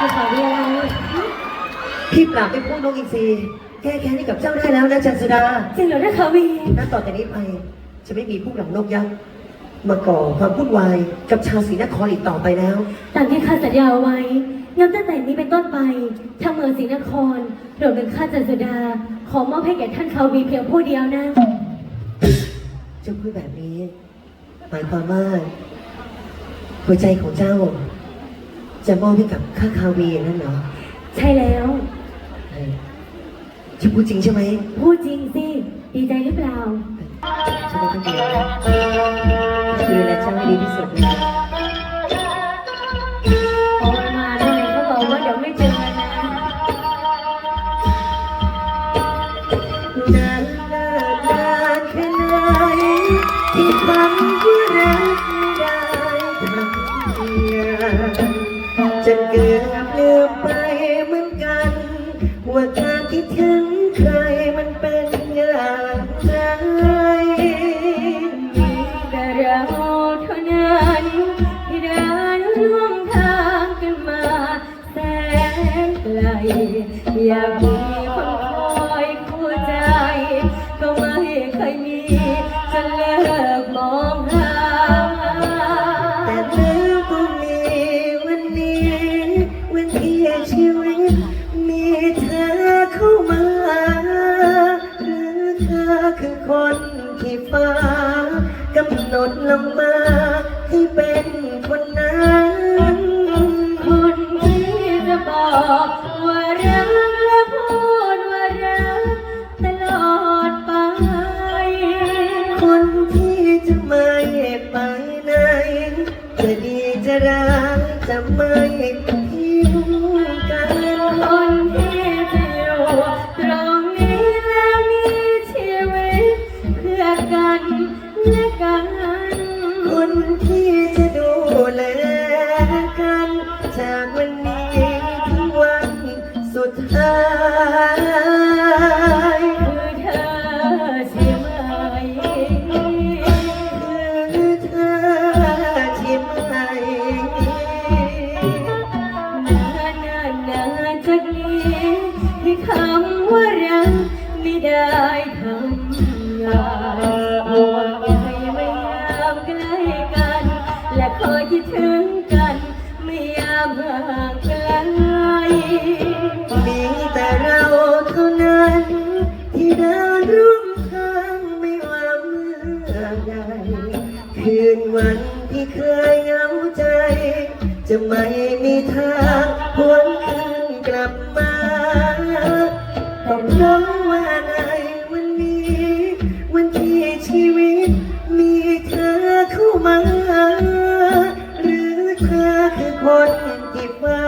จะขอเรียนอะไรพี่ปราบไอ้พวกนกอินทรีแก้แค้นให้กับเจ้าได้แล้วนะจันสุดาจริงเหรอนะคะวีนับต่อจากนี้ไปจะไม่มีพวกเหล่านกยักษ์มาก่อความวุ่นวายกับชาวศรีนครอีกต่อไปแล้ว ตามที่ข้าสัญญาเอาไว้นับตั้งแต่นี้เป็นต้นไปทางเมืองศรีนครรวมถึงข้าจันสุดา ขอมอบให้แก่ท่านเขาวีเพียงผู้เดียวนะเจ้าพูดแบบนี้หมายความว่าหัวใจของเจ้า จะมอบให้กับข้าคาวีนั่นเหรอใช่แล้ว เออจะพูดจริงใช่ไหมพูดจริงสิ ดีใจหรือเปล่า ฉันไม่ต้องเดียวนะคือและเจ้าให้ดีที่สุดเลยโอนมาเลยเขาบอกว่าเดี๋ยวไม่เจอกันนะนานนานแค่ไหนที่คำว่ารักไม่ได้ทำเพีย งจนเกือบลืมไปเหมือนกันว่า ดลงมาให้เป็นคนนั้นคนที่จะบอกว่ารักและพูดว่ารักตลอดไป คนที่จะไม่ไปไหนจะดีจะร้ายจะไม่ และคอยคิดถึงกันไม่ยามห่าง วันที่เคยเหงาใจ จะไม่มีทางหวนคืนกลับมาต้องร้องว่าในวันนี้ วันที่ชีวิต มีเธอเข้ามา หรือเธอคือคนที่ฟ้า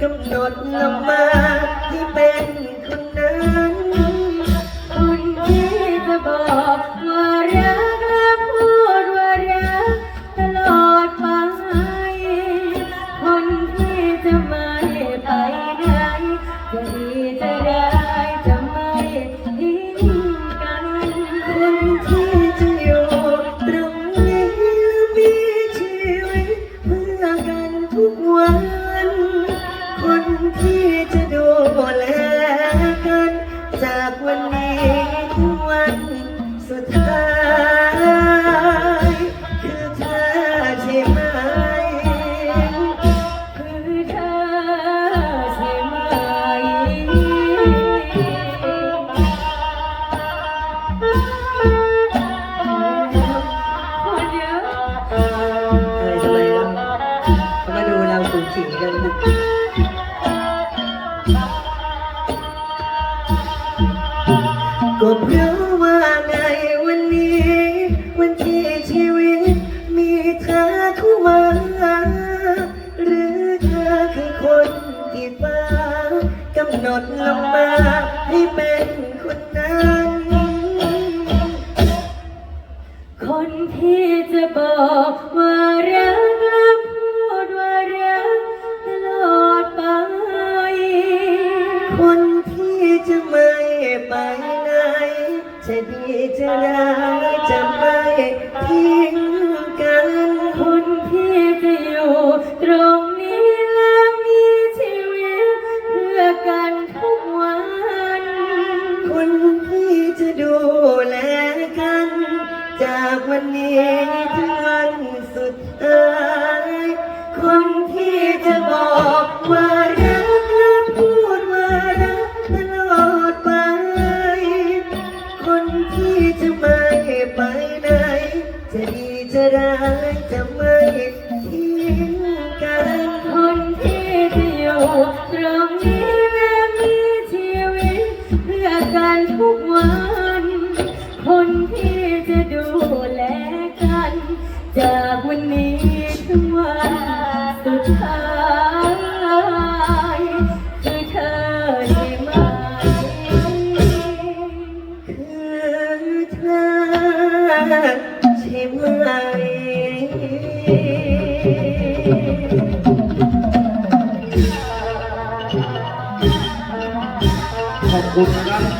กำหนดลงมา สูงสิงกันก็เพราะว่าในวันนี้ วันที่ชีวิต มีเธอเข้ามา หรือเธอคือคนที่ฟ้ากำหนดลงมาให้เป็น คนที่จะไม่ไปไหน จะดีจะร้ายจะไม่ทิ้ง จะไม่ไปไหน จะดีจะร้ายจะไม่ทิ้งกันคนที่จะอยู่ตรงนี้และมีชีวิตเพื่อกันทุกวัน คนที่จะดูแลกัน จากวันนี้ถึงวันสุดท้าย ขอบคุณครับ